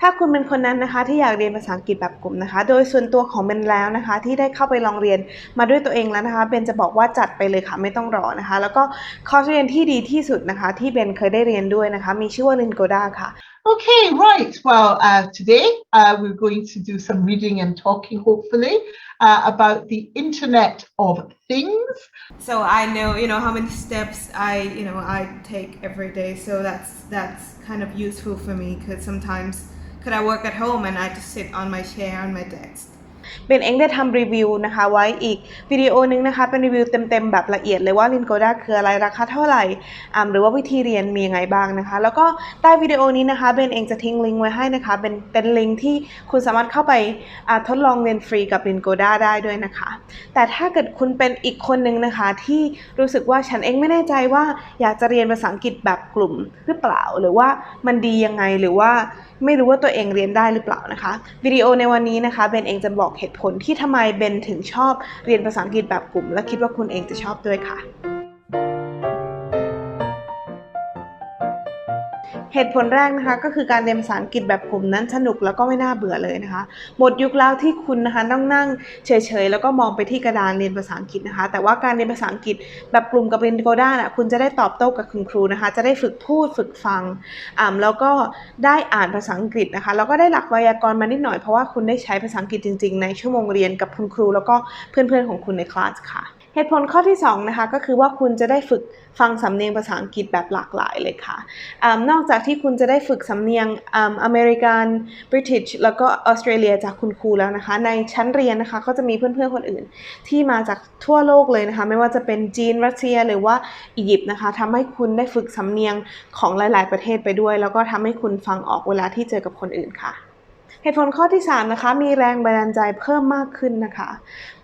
ถ้าคุณเป็นคนนั้นนะคะที่อยากเรียนภาษาอังกฤษแบบกลุ่มนะคะ โดยส่วนตัวของเบนแล้วนะคะ ที่ได้เข้าไปลองเรียนมาด้วยตัวเองแล้วนะคะเบนจะบอกว่าจัดไปเลยค่ะไม่ต้องรอนะคะ แล้วก็คอร์สเรียนที่ดีที่สุดนะคะ ที่เบนเคยได้เรียนด้วยนะคะ มีชื่อว่า Lingoda ค่ะ Okay, right. Well, uh, today uh, we're going to do some reading and talking, hopefully, uh, about the Internet of Things. So I know, you know, how many steps I, you know, I take every day. So that's that's kind of useful for me because sometimes, could I work at home and I just sit on my chair on my desk. เบนเองได้ทำรีวิวนะคะไว้อีกวิดีโอนึงนะคะเป็นรีวิวเต็มๆแบบละเอียดเลยว่า Lingoda คืออะไรราคาเท่าไหร่หรือว่าวิธีเรียนมียังไงบ้างนะคะ แล้วก็ใต้วิดีโอนี้นะคะเบนเองจะทิ้งลิงก์ไว้ให้นะคะเป็นเป็นลิงก์ที่คุณสามารถเข้าไปาทดลองเรียนฟรีกับ Lingoda ได้ด้วยนะคะ แต่ถ้าเกิดคุณเป็นอีกคนนึงนะคะที่รู้สึกว่าฉันเองไม่แน่ใจว่าอยากจะเรียนภาษาอังกฤษแบบกลุ่มหรือเปล่า หรือว่ามันดียังไงหรือว่าไม่รู้ว่าตัวเองเรียนได้หรือเปล่านะคะวิดีโอในวันนี้นะคะเบนเองจะบอกเหตุผลที่ทำไมเบนถึงชอบเรียนภาษาอังกฤษแบบกลุ่ม และคิดว่าคุณเองจะชอบด้วยค่ะ เหตุผลแรกนะคะก็คือการเรียนภาษาอังกฤษแบบกลุ่มนั้นสนุกแล้วก็ไม่น่าเบื่อเลยนะคะ หมดยุคแล้วที่คุณนะคะต้องนั่งเฉยๆแล้วก็มองไปที่กระดานเรียนภาษาอังกฤษนะคะ แต่ว่าการเรียนภาษาอังกฤษแบบกลุ่มกับเรียนโกด้าน่ะคุณจะได้ตอบโต้กับคุณครูนะคะ จะได้ฝึกพูดฝึกฟังอ่าแล้วก็ได้อ่านภาษาอังกฤษนะคะแล้วก็ได้หลักไวยากรณ์มานิดหน่อยเพราะว่าคุณได้ใช้ภาษาอังกฤษจริง ๆ ในชั่วโมงเรียนกับคุณครู แล้วก็เพื่อนๆของคุณในคลาสค่ะ เหตุผลข้อที่2นะคะก็คือว่าคุณจะได้ฝึกฟังสำเนียงภาษาอังกฤษแบบหลากหลายเลยค่ะอนอกจากที่คุณจะได้ฝึกสำเนียงอเมริกันบริติชแล้วก็ออสเตรเลียจากคุณครูแล้วนะคะ ในชั้นเรียนนะคะก็จะมีเพื่อนๆคนอื่น ที่มาจากทั่วโลกเลยนะคะ ไม่ว่าจะเป็นจีนรัสเซียหรือว่าอียิปต์นะคะทำให้คุณได้ฝึกสำเนียงของหลาย ๆ ประเทศไปด้วย แล้วก็ทำให้คุณฟังออกเวลาที่เจอกับคนอื่นค่ะเหตุผลข้อที่3นะคะมีแรงบันดาลใจเพิ่มมากขึ้นนะคะ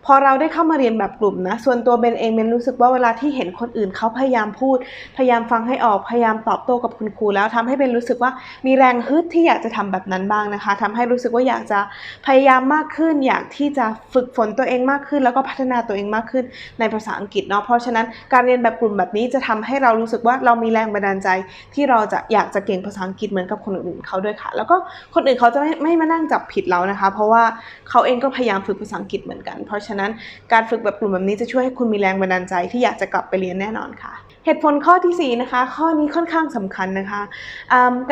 พอเราได้เข้ามาเรียนแบบกลุ่มนะ ส่วนตัวเบนเองเบนรู้สึกว่าเวลาที่เห็นคนอื่นเขาพยายามพูด พยายามฟังให้ออก พยายามตอบโต้กับคุณครูแล้วทำให้เบนรู้สึกว่ามีแรงฮึดที่อยากจะทำแบบนั้นบ้างนะคะทำให้รู้สึกว่าอยากจะพยายามมากขึ้น อยากที่จะฝึกฝนตัวเองมากขึ้น แล้วก็พัฒนาตัวเองมากขึ้นในภาษาอังกฤษเนาะ เพราะฉะนั้นการเรียนแบบกลุ่มแบบนี้จะทำให้เรารู้สึกว่าเรามีแรงบันดาลใจ ที่เราจะอยากจะเก่งภาษาอังกฤษเหมือนกับคนอื่นๆเขาด้วยค่ะ แล้วก็คนอื่นเขาจะไม่ไม่มานั่งจับผิดเรานะคะ เพราะว่าเขาเองก็พยายามฝึกภาษาอังกฤษเหมือนกัน เพราะฉะนั้นการฝึกแบบกลุ่มแบบนี้จะช่วยให้คุณมีแรงบันดาลใจที่อยากจะกลับไปเรียนแน่นอนค่ะ เหตุผลข้อทีสี่4นะคะข้อนี้ค่อนข้างสำคัญนะคะ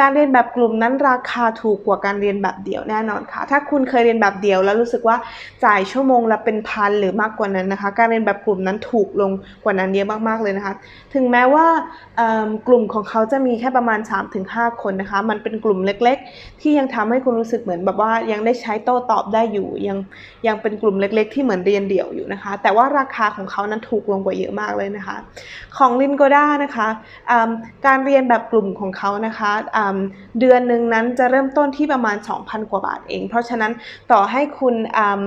การเรียนแบบกลุ่มนั้นราคาถูกกว่าการเรียนแบบเดี่ยวแน่นอนค่ะ ถ้าคุณเคยเรียนแบบเดี่ยวแล้วรู้สึกว่าจ่ายชั่วโมงละเป็นพันหรือมากกว่านั้นนะคะ การเรียนแบบกลุ่มนั้นถูกลงกว่านั้นเยอะมากๆเลยนะคะ ถึงแม้ว่ากลุ่มของเขาจะมีแค่ประมาณ 3-5 คนนะคะ มันเป็นกลุ่มเล็ก ๆ ที่ยังทำให้คุณรู้สึกเหมือนแบบว่ายังได้ใช้โต้ตอบได้อยู่ ยังยังเป็นกลุ่มเล็ก ๆ ที่เหมือนเรียนเดี่ยวอยู่นะคะ แต่ว่าราคาของเขานั้นถูกลงกว่าเยอะมากเลยนะคะ ของ Lingoda นะคะการเรียนแบบกลุ่มของเขานะคะเดือนหนึ่งนั้นจะเริ่มต้นที่ประมาณ 2,000 กว่าบาทเอง เพราะฉะนั้นต่อให้คุณ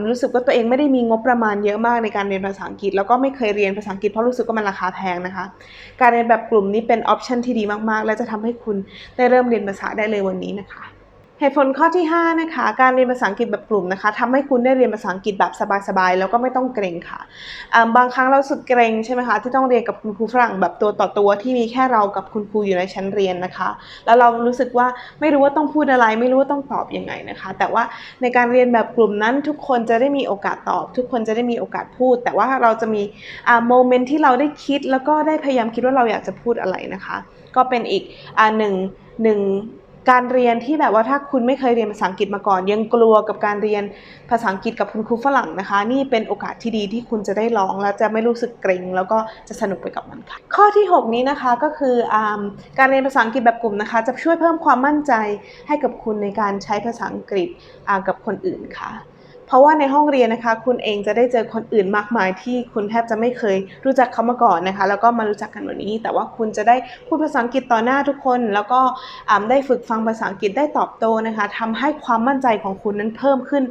รู้สึกว่าตัวเองไม่ได้มีงบประมาณเยอะมากในการเรียนภาษาอังกฤษ แล้วก็ไม่เคยเรียนภาษาอังกฤษเพราะรู้สึกว่ามันราคาแพงนะคะ การเรียนแบบกลุ่มนี้เป็นออปชันที่ดีมากๆ และจะทำให้คุณได้เริ่มเรียนภาษาได้เลยวันนี้นะคะ เหตุผลข้อที่ 5 นะคะ การเรียนภาษาอังกฤษแบบกลุ่มนะคะทำให้คุณได้เรียนภาษาอังกฤษแบบสบายๆ แล้วก็ไม่ต้องเกรงค่ะ บางครั้งเราสึกเกรงใช่ไหมคะ ที่ต้องเรียนกับคุณครูฝรั่งแบบตัวต่อตัวที่มีแค่เรากับคุณครูอยู่ในชั้นเรียนนะคะ แล้วเรารู้สึกว่าไม่รู้ว่าต้องพูดอะไร ไม่รู้ว่าต้องตอบยังไงนะคะ แต่ว่าในการเรียนแบบกลุ่มนั้นทุกคนจะได้มีโอกาสตอบ ทุกคนจะได้มีโอกาสพูด แต่ว่าเราจะมีโมเมนต์ที่เราได้คิด แล้วก็ได้พยายามคิดว่าเราอยากจะพูดอะไรนะคะ ก็เป็นอีกอหนึ่งหนึ่ง การเรียนที่แบบว่าถ้าคุณไม่เคยเรียนภาษาอังกฤษมาก่อน ยังกลัวกับการเรียนภาษาอังกฤษกับคุณครูฝรั่งนะคะ นี่เป็นโอกาสที่ดีที่คุณจะได้ลองแล้วจะไม่รู้สึกเกรงแล้วก็จะสนุกไปกับมันค่ะ ข้อที่ 6 นี้นะคะก็คืออการเรียนภาษาอังกฤษแบบกลุ่มนะคะ จะช่วยเพิ่มความมั่นใจให้กับคุณในการใช้ภาษาอังกฤษกับคนอื่นค่ะ เพราะว่าในห้องเรียนนะคะ คุณเองจะได้เจอคนอื่นมากมายที่คุณแทบจะไม่เคยรู้จักเขามาก่อนนะคะ แล้วก็มารู้จักกันวันนี้ แต่ว่าคุณจะได้พูดภาษาอังกฤษต่อหน้าทุกคน แล้วก็ได้ฝึกฟังภาษาอังกฤษได้ตอบโต้นะคะทำให้ความมั่นใจของคุณนั้นเพิ่มขึ้น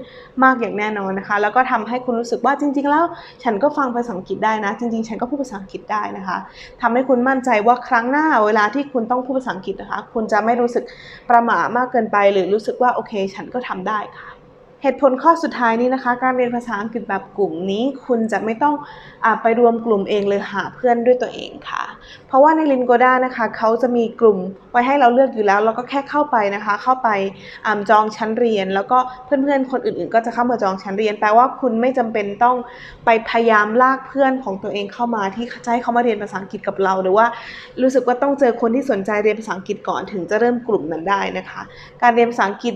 มากอย่างแน่นอนนะคะ แล้วก็ทำให้คุณรู้สึกว่าจริง ๆ แล้ว ฉันก็ฟังภาษาอังกฤษได้นะ จริง ๆ ฉันก็พูดภาษาอังกฤษได้นะคะทำให้คุณมั่นใจว่าครั้งหน้าเวลาที่คุณต้องพูดภาษาอังกฤษนะคะ คุณจะไม่รู้สึกประหม่ามากเกินไป หรือรู้สึกว่าโอเค ฉันก็ทำได้ค่ะ เหตุผลข้อสุดท้ายนี้นะคะ การเรียนภาษาอังกฤษแบบกลุ่มนี้ คุณจะไม่ต้องอไปรวมกลุ่มเองเลยหาเพื่อนด้วยตัวเองค่ะ เพราะว่าใน Lingoda นะคะเขาจะมีกลุ่มไว้ให้เราเลือกอยู่แล้ว เราก็แค่เข้าไปนะคะ เข้าไปอจองชั้นเรียน แล้วก็เพื่อนๆคนอื่นๆ ก็จะเข้ามาจองชั้นเรียน แปลว่าคุณไม่จำเป็นต้องไปพยายามลากเพื่อนของตัวเองเข้ามาที่จะให้เขามาเรียนภาษาอังกฤษกับเราหรือว่ารู้สึกว่าต้องเจอคนที่สนใจเรียนภาษาอังกฤษก่อนถึงจะเริ่มกลุ่มนั้นได้นะคะ การเรียนภาษาอังกฤษ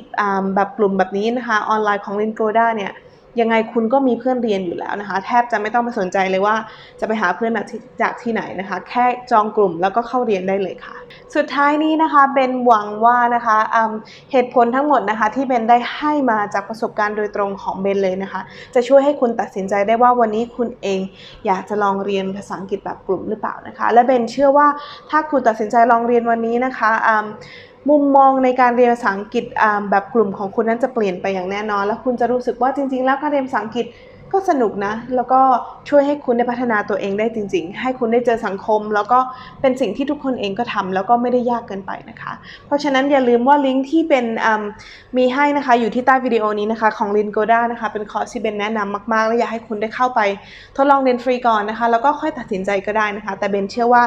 แบบกลุ่มแบบนี้นะคะออนไลน์ของ Lingoda เนี่ยยังไงคุณก็มีเพื่อนเรียนอยู่แล้วนะคะ แทบจะไม่ต้องไปสนใจเลยว่าจะไปหาเพื่อนจากที่จากที่ไหนนะคะ แค่จองกลุ่มแล้วก็เข้าเรียนได้เลยค่ะ สุดท้ายนี้นะคะเบนหวังว่านะคะเหตุผลทั้งหมดนะคะที่เบนได้ให้มาจากประสบการณ์โดยตรงของเบนเลยนะคะ จะช่วยให้คุณตัดสินใจได้ว่าวันนี้คุณเองอยากจะลองเรียนภาษาอังกฤษแบบกลุ่มหรือเปล่านะคะ และเบนเชื่อว่าถ้าคุณตัดสินใจลองเรียนวันนี้นะคะ มุมมองในการเรียนภาษาอังกฤษแบบกลุ่มของคุณนั้นจะเปลี่ยนไปอย่างแน่นอน แล้วคุณจะรู้สึกว่าจริง ๆ แล้วการเรียนภาษาอังกฤษ ก็สนุกนะ แล้วก็ช่วยให้คุณได้พัฒนาตัวเองได้จริง ๆ ให้คุณได้เจอสังคม แล้วก็เป็นสิ่งที่ทุกคนเองก็ทำแล้วก็ไม่ได้ยากเกินไปนะคะ เพราะฉะนั้นอย่าลืมว่าลิงก์ที่เป็นมีให้นะคะอยู่ที่ใต้วิดีโอนี้นะคะของ Lingoda นะคะเป็นคอร์สที่เบนแนะนำมากๆ และอยากให้คุณได้เข้าไป ทดลองเรียนฟรีก่อนนะคะ แล้วก็ค่อยตัดสินใจก็ได้นะคะ แต่เบนเชื่อว่า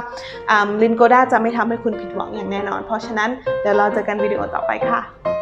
ลินโกด้าจะไม่ทำให้คุณผิดหวังอย่างแน่นอน เพราะฉะนั้นเดี๋ยวเราเจอกันวิดีโอต่อไปค่ะ